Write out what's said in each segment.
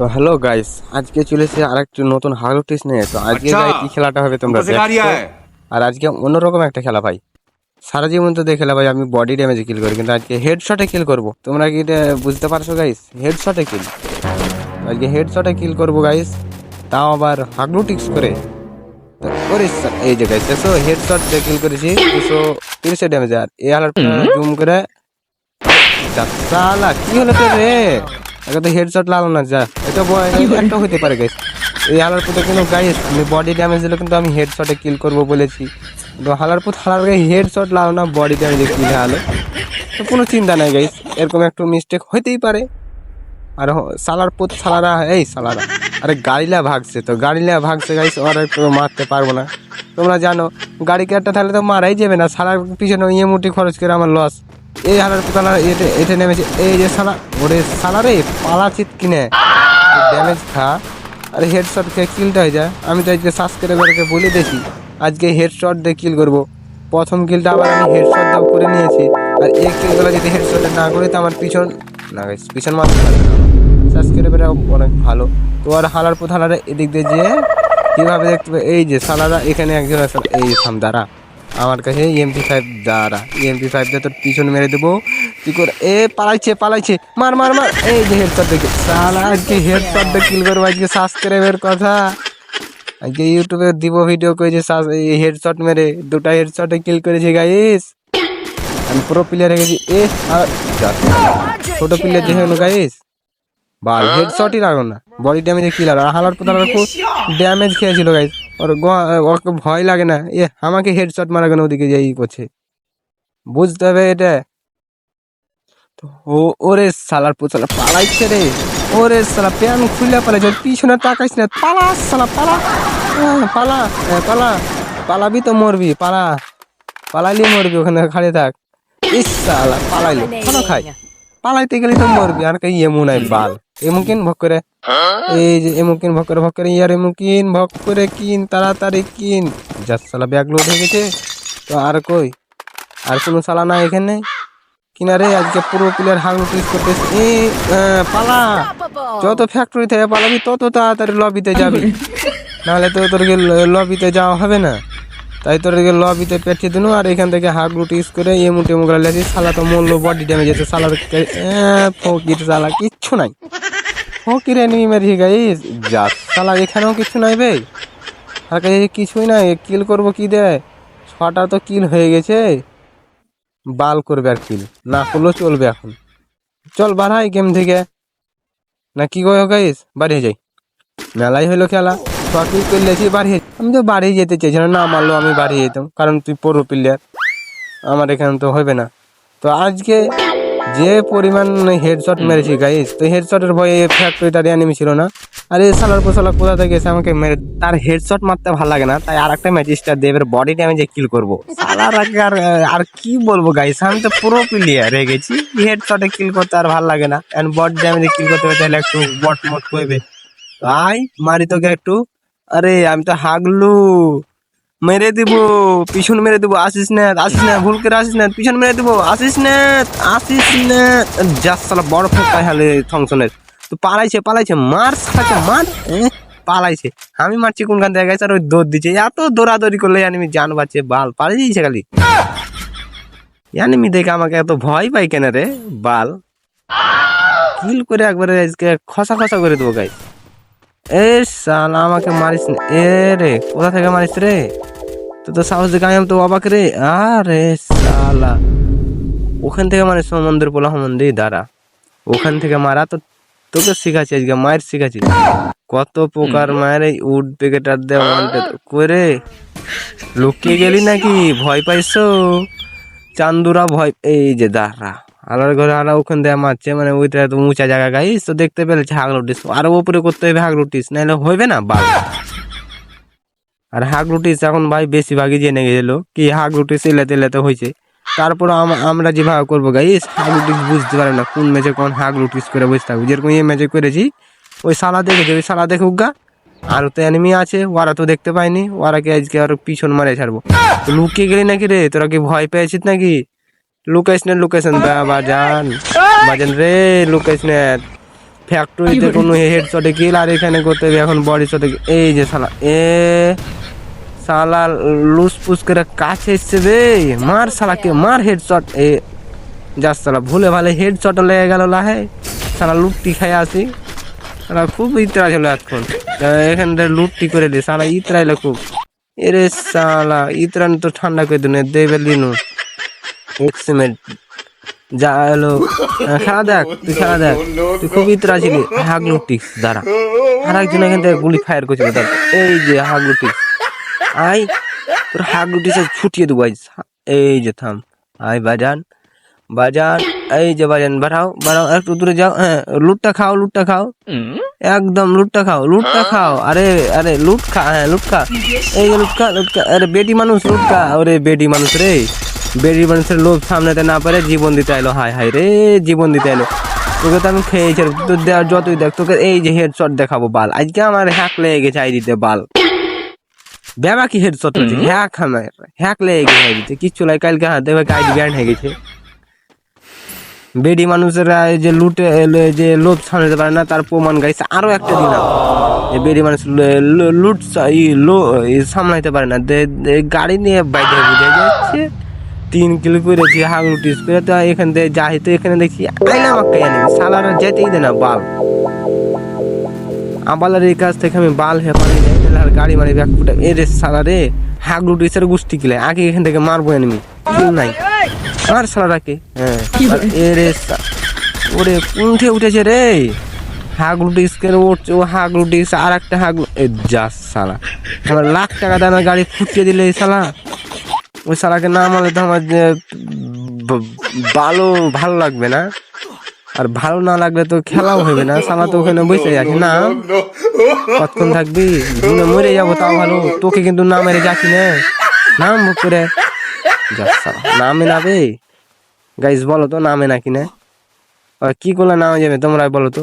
তো hello guys আজকে চলেছে আরেকটি নতুন হালো টিস নিয়ে। তো আজকে গাইস কি খেলাটা হবে তোমরা দেখো আর আজকে অন্যরকম একটা খেলা ভাই। সারা জীবন তো দেখে ভাই আমি বডি ড্যামেজ কিল করি কিন্তু আজকে হেডশটে কিল করব। তোমরা কি এটা বুঝতে পারছ গাইস হেডশটে কিল আজকে হেডশটে কিল করব গাইস তাও আবার হাগলু টিক্স করে। ওরে এই যে গাইস দেখো হেডশট দিয়ে কিল করেছি দুশো তিরিশে ড্যামেজ আর এ হালার জুম করে। আচ্ছা, সালা কি হলো তো রে একে তো হেডশট লাগল না যা। এটা বয় একটা হতে পারে গাইস এই হালার পুতে কিন্তু গাইস আমি বডি ড্যামেজ দিলে কিন্তু আমি হেডশটে কিল করব বলেছি। তো হালার পুত হালার গায়ে হেডশট লাগল না বডি ড্যামেজে কিল হলো তো কোনো চিন্তা নাই গাইস এরকম একটু মিস্টেক হইতেই পারে। আর সালার পুত সালারা এই সালারা। আরে গাড়িলা ভাগছে তো গাড়িলা ভাগছে গাইস ওর একটু মারতে পারব না। তোমরা জানো গাড়ি একটা তাহলে তো মারাই যাবে না সালার পিছনে ইয়ে মুটি খরচ করে আমার লস এই হালার পুতালা এতে এতে নেমেছে এই যে সালা, ওরে সালা রে পালা চিত কিনে ড্যামেজ খা। আরে হেডশট খেয়ে কিলটা হয়ে যায় আমি তো আজকে সাবস্ক্রাইবারকে বলে দেখি আজকে হেডশট দিয়ে কিল করব। প্রথম কিলটা আবার আমি হেডশট দাও করে নিয়েছি। আর এই কিলগুলো যদি হেডশট না করি, তো আমার পিছন, না পিছন মারতে পারবে না। সাবস্ক্রাইবার অনেক ভালো। তো আর হালার পর হালারে এদিক দিয়ে যেয়ে কীভাবে দেখতে এই যে সালারা এখানে একজন এই থাম, দাঁড়া। আমার কাছে এমপি ফাইভ দাঁড়া এমপি ফাইভ দিয়ে তোর পিছন মেরে দেবো। কি করে এ, পালাইছে পালাইছে। মার মার মার। এই যে হেডশট দেখে। সালা আজকে হেডশট দিয়ে কিল করব, আজকে সাবস্ক্রাইবের কথা। আজকে ইউটিউবে দিব ভিডিও করেছে এই হেডশট মেরে। দুটা হেডশটে কিল করেছে গাইস আমি প্রো প্লেয়ার হয়ে গেছি। এ, আর ছোট প্লেয়ার যে হলো গাইস বাল হেডশটই লাগল না। বডি ড্যামেজে কিল আর হালার পর হালার খুব ড্যামেজ খেয়েছিল গাইস ওর ওকে ভয় লাগে না এ আমাকে হেডশট মারা কেন ওদিকে যাই করছে বুঝতে হবে এটা ও ওরে সালার পুতলা পালাইছে রে ওরে সালা প্যান খুলে পালাইছে ওর পিছনে তাকাইস না পালা সালা পালা পালা পালা পালাবি তো মরবি পালা পালাইলি মরবি ওখানে খাড়িয়ে থাক ইস সালা পালাইলো কেন খাই পালাইতে গেলে তো মরবি আর কে এমন নাই বাল এমুকিন ভক করে এই যে এমুকিন ভক করে ভক করে ইয়ার এমুকিন ভক করে কিন, তাড়াতাড়ি কিন। যার সালা ব্যাগ লোড হয়ে গেছে, তো আর কই? আর কোনো সালা না এখানে? কিনারে আজকে পুরো প্লেয়ার হাগলু টুইস করতেছে। এ পালা। যত ফ্যাক্টরি থেকে পালাবি, তত তাড়াতাড়ি লবিতে যাবি। নাহলে তো তোরকে লবিতে যাওয়া হবে না। তাই তোরকে লবিতে পেঠিয়ে দিনু, আর এখান থেকে হাগ রুটি ইউজ করে এমু টেমু করে লেছি সালা তো মরলো বডি ড্যামেজ আছে সালার ফকির সালা কিচ্ছু নাই। ফকির এনিমি মেরে গাইস যা সালা এখানেও কিছু নাই বে। আর কাছে কিছুই নাই, কিল করব কি দে ছটা তো কিল হয়ে গেছে। বাল করবে আর কিল, না করলেও চলবে এখন। চল বাড়াই গেম থেকে। না কি কয় গাইস? বাড়ি যাই। মেলাই হলো খেলা। সঠিক করলেছি বাড়ি আমি তো বাড়ি যেতে চাইছিলাম না মারলো আমি বাড়ি যেতাম, কারণ তুই পুরো প্লেয়ার আমার এখানে তো হবে না। তো আজকে যে পরিমাণ হেডশট মেরেছি গাইস তো হেডশটের ভয়ে ফ্যাক্টরিটা রিয়ানিমি ছিল না। আর সালার পোসালা কোথা থেকে এসে আমাকে মেরে তার হেডশট মারতে ভালো লাগে না, তাই আর একটা ম্যাজিস্টার দেবের বডি ড্যামেজে কিল করব। সালার আর আর কি বলব গাইস আমি তো পুরো প্লেয়ার হয়ে গেছি। হেডশটে কিল করতে আর ভালো লাগে না এন্ড বডি ড্যামেজে কিল করতে হবে তাহলে একটু বট মট করবে। আই মারি তোকে একটু। আরে, আমি তো হাগলু। মেরে দিব, পিছন মেরে দিব, আসিস না আসিস না, ভুল করে আসিস না, পিছন মেরে দিব, আসিস না আসিস না। যা সালা বড় ফোকায় হালে থংসনের তো পালাইছে পালাইছে মার সালাকে মার পালাইছে। আমি মারছি কোনখান থেকে গেছে আর ওই দৌড় দিচ্ছে। এত দৌড়াদৌড়ি করলে আমি জান পাচ্ছে বাল পালিয়ে দিয়েছে খালি। জানিমি দেখে আমাকে এত ভয় পাই কেন রে? বাল। কিল করে একবারে আজকে খসা খসা করে দেবো গাই এ সালা আমাকে মারিস না। এ রে কোথা থেকে মারিস রে? তো তো সাহস দেখে আমি তো অবাক রে। আরে সালা ওখান থেকে মারিস মন্দির পোলা মন্দির দাঁড়া। ওখান থেকে মারা তো তোকে শিখাচ্ছি আজকে মায়ের শিখাচ্ছি। কত প্রকার মায়ের এই উড পেকেটার দেওয়া করে লুকিয়ে গেলি নাকি? ভয় পাইছো? চান্দুরা ভয় এই যে দাঁড়া। আলার ঘরে আলা ওখান দিয়ে মারছে মানে ওইটা তো উঁচা জায়গা, গাইস? তো দেখতে পেলেছে হাগ রুটিস আরও উপরে করতে হবে হাগ রুটিস নাহলে হবে না বাল আর হাগ রুটিস এখন ভাই বেশিরভাগই জেনে গেছিল কি হাগ রুটিস এলাতে এলাতে হয়েছে তারপর আম- আমরা যেভাবে করব, গাইস হাগ রুটিস বুঝতে পারে না কোন ম্যাচে কোন হাগ রুটিস করে বসে থাকব যেরকম এই ম্যাচে করেছি, ওই সালা দেখেছে ওই সালা দেখুক গা আর তো এনিমি আছে ওরা তো দেখতে পায়নি ওরা কি আজকে আর পিছন মারে ছাড়বো। লুকিয়ে গেলি নাকি রে? তোরা কি ভয় পেয়েছিস নাকি? লোকেশনের লোকেশন দা বাজান বাজান রে না। ফ্যাক্টরিতে কোনো হেড শটে কিল আর এখানে করতে হবে, এখন বডি শটে এই যে শালা, এ, শালা লুস পুস করে কাছে এসছে রে। মার শালাকে, মার হেড শট এ যা শালা, ভুলে ভালে হেড শট লেগে গেল লাহে। শালা লুটটি খাই আসি। শালা খুব ইতরা ছিল এখন এখান থেকে লুটটি করে দি, শালা, ইতরাইলো খুব। এরে শালা, ইতরান তো ঠান্ডা করে দিন দেবে দিনু এক্সিমেন্ট যা হলো খেলা দেখ, তুই খেলা দেখ, তুই খুব ইতরা ছিলি হাগলুটিক্স দ্বারা আর একজন এখান থেকে গুলি ফায়ার করছিল দেখ এই যে হাগলুটিক্স আই তোর হাগলুটিক্স ছুটিয়ে দেবো এই যে, থাম। আই বাজান। বাজান। এই যে বাজান বাড়াও বাড়াও একটু দূরে যাও হ্যাঁ লুটটা খাও লুটটা খাও। একদম লুটটা খাও লুটটা খাও আরে আরে লুট খা হ্যাঁ লুট খা। এই যে লুট খা লুট খা আরে বেটি মানুষ লুট খা ওরে বেটি মানুষ রে। বেটি মানুষের লোভ সামনেতে না পারে জীবন দিতে এলো হায় হায় রে জীবন দিতে এলো তোকে তো আমি খেয়েছি তোর দেওয়ার যতই দেখ তোকে এই যে হেড শট দেখাবো বাল। আজকে আমার হ্যাক লেগে গেছে আইডিতে বাল। ব্যাবা কি হেড শট হ্যাক আমার হ্যাক লেগে গেছে আইডিতে কিচ্ছু লাই কালকে হাতে আইডি ব্যান্ড হয়ে গেছে। বেডি মানুষেরা এই যে লুটে যে লোভ সামলাতে পারে না, তার প্রমাণ গাইছে আরও একটা দিন যে বেডি মানুষ লুট ই লো সামলাইতে পারে না। গাড়ি নিয়ে বাইরে বুঝে যাচ্ছে। তিন কিলো করেছি হাগ লুটিস করে। তো এখান থেকে যাই, তো এখানে দেখি আইলাম এনিমি সালারা যেতেই দে না, বাল। আবালার এই কাছ থেকে আমি বাল হে পানি আর গাড়ি মারি ব্যাক ফুটে এ রে সালা রে হাগ লুটিসের গোষ্ঠী কিলে, আগে এখান থেকে মারবো এনিমি নাই। আর সালারাকে হ্যাঁ আর এ রে সা- ওরে উঠে উঠেছে রে। হাগলুটি স্কের উঠছে ও হাগলুটি আর একটা হাগলু এ যা সালা। আমার লাখ টাকা দাম গাড়ি ফুটিয়ে দিলে এই সালা। ওই সালাকে না মারলে তো আমার ভালো ভালো লাগবে না। আর ভালো না লাগলে তো খেলাও হবে না। সালা তো ওখানে বসে আছে। না কতক্ষণ থাকবি? মরে যাব তাও ভালো। তোকে কিন্তু না মেরে যাচ্ছি না। নাম করে। নামে নাবে গাইস বলো তো, নামে নাকি না? কি করলে নামে যাবে? তোমরা বলো তো।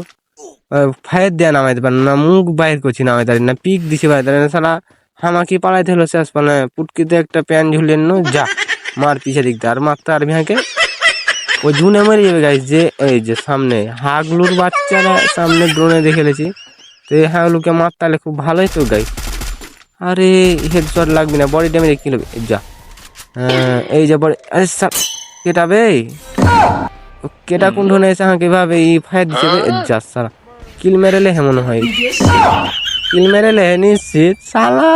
ফায়ার দেয়া নামাইতে পারে না, মুখ বাইর করছি নামাইতে পারি না, পিক দিছি বাইরে না। সালা হামাকি পালাইতে হলো শেষ পালে, পুটকিতে একটা প্যান ঝুলিয়ে নো, যা, মার পিছে দিক। আর মারতে আর ভিয়াকে ওই জুনে মরে যাবে গাইস যে, এই যে সামনে, হাগলুর বাচ্চারা সামনে ড্রোনে দেখে এলেছি তো এই হাগলুকে মারতে খুব ভালোই তো গাইস আরে হেড শট লাগবে না বডি ড্যামেজ কি হবে যা। এই যে বডি আরে সাপ কেটাবে কেটা কোন ধরনের এসে আমাকে ভাবে এই ফায়ার দিছে বে? যা সালা। কিল মেরেলে হেমন হয়। কিল মেরেলে নিশ্চিত সালা।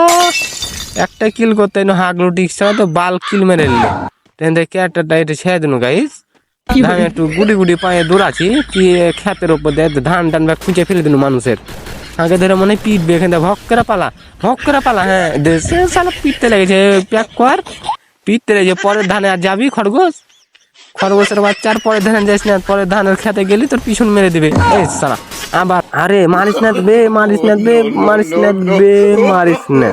একটা কিল করতে হাগলো টিক্স তো বাল কিল মেরে নিল তেন দেখে একটা ডাইটে ছেড়ে দিন গাইস ধান একটু গুড়ি গুড়ি পায়ে দৌড়াচ্ছি কি ক্ষেতের উপর দিয়ে ধান টান ব্যাগ খুঁজে ফেলে দিন মানুষের। আগে ধরে মনে হয় পিটবে এখানে ভক করে পালা ভক করে পালা হ্যাঁ। দেশে সালা পিটতে লেগেছে প্যাক কর। পিটতে যে পরের ধানে আর যাবি খরগোশ? খরগোশের বাচ্চার পরের ধানে যাইস না, পরের ধানের খেতে গেলি তোর পিছন মেরে দিবে। এই সারা আবার, আরে মারিস না বে মারিস না বে মারিস না বে মারিস না।